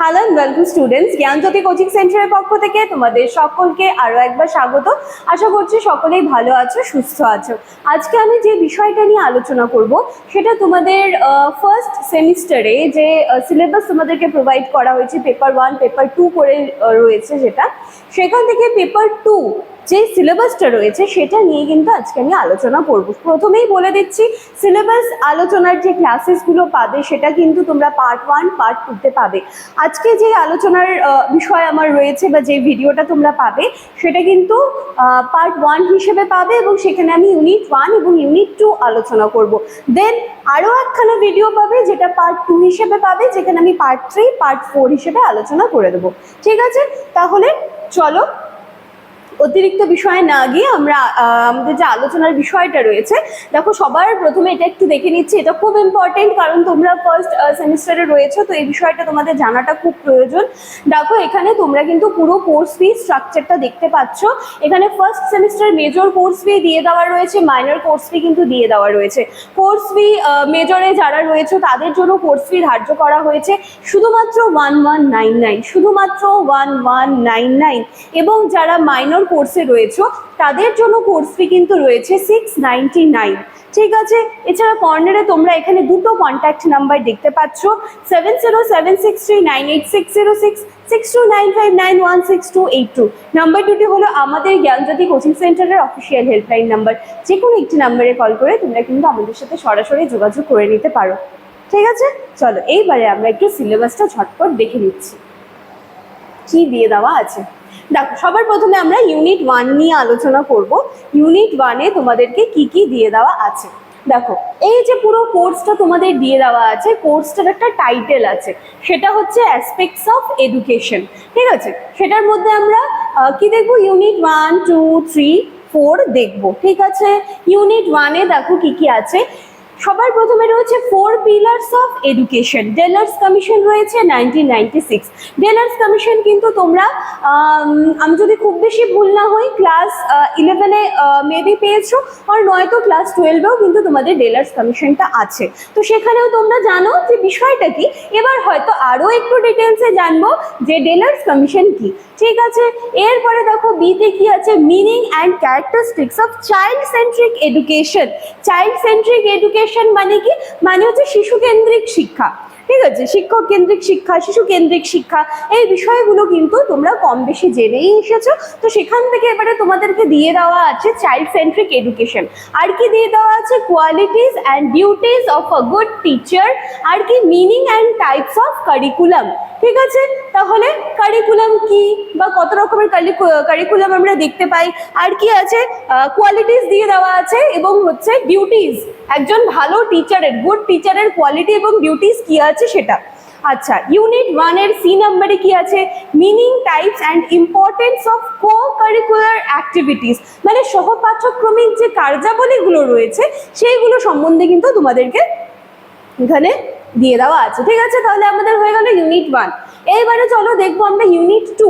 Hello welcome students Gyanjyoti coaching সেন্টারের পক্ষ থেকে তোমাদের সকলকে আরও একবার স্বাগত। আশা করছি সকলেই ভালো আছো, সুস্থ আছো। আজকে আমি যে বিষয়টা নিয়ে আলোচনা করব, সেটা তোমাদের ফার্স্ট সেমিস্টারে যে সিলেবাস তোমাদেরকে প্রোভাইড করা হয়েছে পেপার ওয়ান পেপার টু করে রয়েছে যেটা সেখান থেকে পেপার টু যে সিলেবাসটা রয়েছে সেটা নিয়ে কিন্তু আজকে আমি আলোচনা করব। প্রথমেই বলে দিচ্ছি সিলেবাস আলোচনার যে ক্লাসেসগুলো পাবে সেটা কিন্তু তোমরা পার্ট ওয়ান পার্ট টুতে পাবে। আজকে যে আলোচনার বিষয় আমার রয়েছে বা যে ভিডিওটা তোমরা পাবে, সেটা কিন্তু পার্ট ওয়ান হিসেবে পাবে এবং সেখানে আমি ইউনিট ওয়ান এবং ইউনিট টু আলোচনা করব। দেন আরও একখানা ভিডিও পাবে যেটা পার্ট টু হিসেবে পাবে, যেখানে আমি পার্ট থ্রি পার্ট ফোর হিসেবে আলোচনা করে দেবো। ঠিক আছে? তাহলে চলো অতিরিক্ত বিষয়ে না গিয়ে আমরা আমাদের যে আলোচনার বিষয়টা রয়েছে, দেখো সবার প্রথমে এটা একটু দেখে নিচ্ছি, এটা খুব ইম্পর্টেন্ট কারণ তোমরা ফার্স্ট সেমিস্টারে রয়েছে, তো এই বিষয়টা তোমাদের জানাটা খুব প্রয়োজন। দেখো এখানে তোমরা কিন্তু পুরো কোর্স ফি স্ট্রাকচারটা দেখতে পাচ্ছ। এখানে first semester major course fee দিয়ে দেওয়া রয়েছে মাইনর কোর্স ফি কিন্তু দিয়ে দেওয়া রয়েছে। কোর্স ফি মেজরে যারা রয়েছে, তাদের জন্য কোর্স ফি ধার্য করা হয়েছে শুধুমাত্র ওয়ান ওয়ান নাইন নাইন শুধুমাত্র ওয়ান ওয়ান নাইন নাইন এবং যারা মাইনর কোর্সে রয়েছে, তাদের জন্য কোর্স ফি কিন্তু রয়েছে সিক্স নাইনটি নাইন ঠিক আছে? এছাড়া কর্নারে তোমরা এখানে দুটো কন্ট্যাক্ট নাম্বার দেখতে পাচ্ছ seven zero seven six three nine eight six zero six two nine five nine one six two eight two হলো আমাদের জ্ঞানজ্যোতি কোচিং সেন্টারের অফিসিয়াল হেল্পলাইন নাম্বার যে কোনো একটি নাম্বারে কল করে তোমরা কিন্তু আমাদের সাথে সরাসরি যোগাযোগ করে নিতে পারো। ঠিক আছে? চলো, এইবারে আমরা একটু সিলেবাসটা ঝটপট দেখে নিচ্ছি। কি দিয়ে দেওয়া আছে? দেখো, সবার প্রথমে আমরা ইউনিট ওয়ান নিয়ে আলোচনা করব। ইউনিট ওয়ানে তোমাদেরকে কি কি দিয়ে দেওয়া আছে। দেখো, এই যে পুরো কোর্সটা তোমাদের দিয়ে দেওয়া আছে কোর্সটার একটা টাইটেল আছে। সেটা হচ্ছে অ্যাসপেক্টস অফ এডুকেশন ঠিক আছে? সেটার মধ্যে আমরা কি দেখব? Unit one two three four দেখব, ঠিক আছে? ইউনিট ওয়ানে দেখো কি কি আছে। সবার প্রথমে রয়েছে four pillars of education Delors commission রয়েছে nineteen ninety six Delors commission কিন্তু তোমরা, আমি যদি খুব বেশি ভুল না হই ক্লাস ইলেভেনে মেবি পেয়েছ, আর নয়তো ক্লাস টুয়েলভেও কিন্তু তোমাদের ডেলার্স কমিশনটা আছে। তো সেখানেও তোমরা জানো যে বিষয়টা কি? এবার হয়তো আরও একটু ডিটেলসে জানব যে ডেলার্স কমিশন কি। ঠিক আছে? এরপরে দেখো বিতে কি আছে? Meaning and characteristics of child centric education child centric education মানে কি? মানে হচ্ছে শিশু কেন্দ্রিক শিক্ষা। ঠিক আছে? শিক্ষক কেন্দ্রিক শিক্ষা, শিশু কেন্দ্রিক শিক্ষা, এই বিষয়গুলো কিন্তু তোমরা কম বেশি জেনেই এসেছ। তো সেখান থেকে এবারে তোমাদেরকে দিয়ে দেওয়া আছে চাইল্ড সেন্ট্রিক এডুকেশন আর কি দিয়ে দেওয়া আছে? Qualities and duties of a good teacher আর কি meaning and types of curriculum ঠিক আছে? তাহলে কারিকুলাম কি বা কত রকমের কারিকুলাম আমরা দেখতে পাই? আর কি আছে? কোয়ালিটিস দিয়ে দেওয়া আছে এবং হচ্ছে ডিউটিস একজন ভালো টিচারের গুড টিচারের কোয়ালিটি এবং ডিউটিস কি আছে সেটা। আচ্ছা ইউনিট ওয়ানের সি নাম্বারে কি আছে? Meaning types and importance of co curricular activities মানে সহপাঠ্যক্রমিক যে কার্যাবলীগুলো রয়েছে, সেইগুলো সম্বন্ধে কিন্তু তোমাদেরকে এখানে দিয়ে দেওয়া আছে। ঠিক আছে, তাহলে আমাদের হয়ে গেল ইউনিট ওয়ান এইবারে চলো দেখব আমরা ইউনিট টু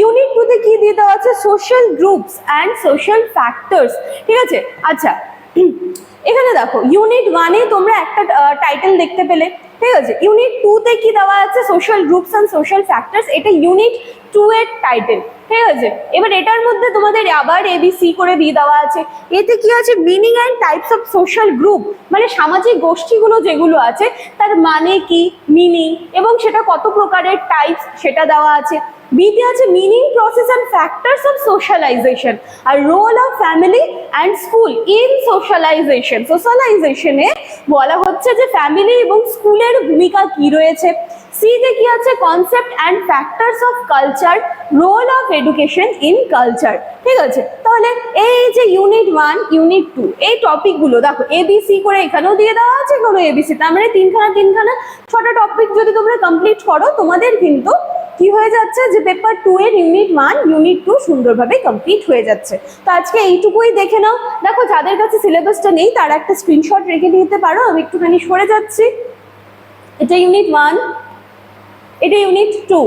ইউনিট টুতে কি দিয়ে দেওয়া আছে? Social groups and social factors ঠিক আছে? আচ্ছা এখানে দেখো ইউনিট ওয়ানে তোমরা একটা টাইটেল দেখতে পেলে, ঠিক আছে? ইউনিট টুতে কি দেওয়া আছে? Social groups and social factors এটা ইউনিট টু এর টাইটেল ঠিক আছে? এবার এটার মধ্যে তোমাদের আবার এবিসি করে দিয়ে দেওয়া আছে। এতে কি আছে? Meaning and types of social group মানে সামাজিক গোষ্ঠীগুলো যেগুলো আছে, তার মানে কি? মিনিং এবং সেটা কত প্রকারের টাইপস সেটা দেওয়া আছে। বিতে আছে meaning process and factors of socialization R role of family and school in socialization সোশ্যালাইজেশনে বলা হচ্ছে যে ফ্যামিলি এবং স্কুলের ভূমিকা কি রয়েছে? সি সিতে কি আছে? Concept and factors of culture role of education in culture ঠিক আছে? তাহলে এই যে ইউনিট ওয়ান ইউনিট টু এই টপিকগুলো দেখো এবিসি করে এখানেও দিয়ে দেওয়া আছে কোনো এবিসি তার মানে তিনখানা তিনখানা ছটা টপিক যদি তোমরা কমপ্লিট করো, তোমাদের কিন্তু কি হয়ে যাচ্ছে? যে পেপার টু এর ইউনিট ওয়ান ইউনিট টু সুন্দরভাবে কমপ্লিট হয়ে যাচ্ছে। তো আজকে এইটুকুই দেখে নাও। দেখো, যাদের কাছে সিলেবাসটা নেই, তারা একটা স্ক্রিনশট রেখে নিতে পারো। আমি একটুখানি সরে যাচ্ছি। এটা ইউনিট ওয়ান এটা ইউনিট টু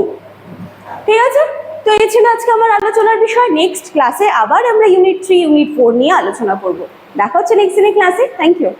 ঠিক আছে? তো এই ছিল আজকে আমার আলোচনার বিষয়। নেক্সট ক্লাসে আবার আমরা ইউনিট থ্রি ইউনিট ফোর নিয়ে আলোচনা করব। দেখা হচ্ছে নেক্সট দিনের ক্লাসে থ্যাংক ইউ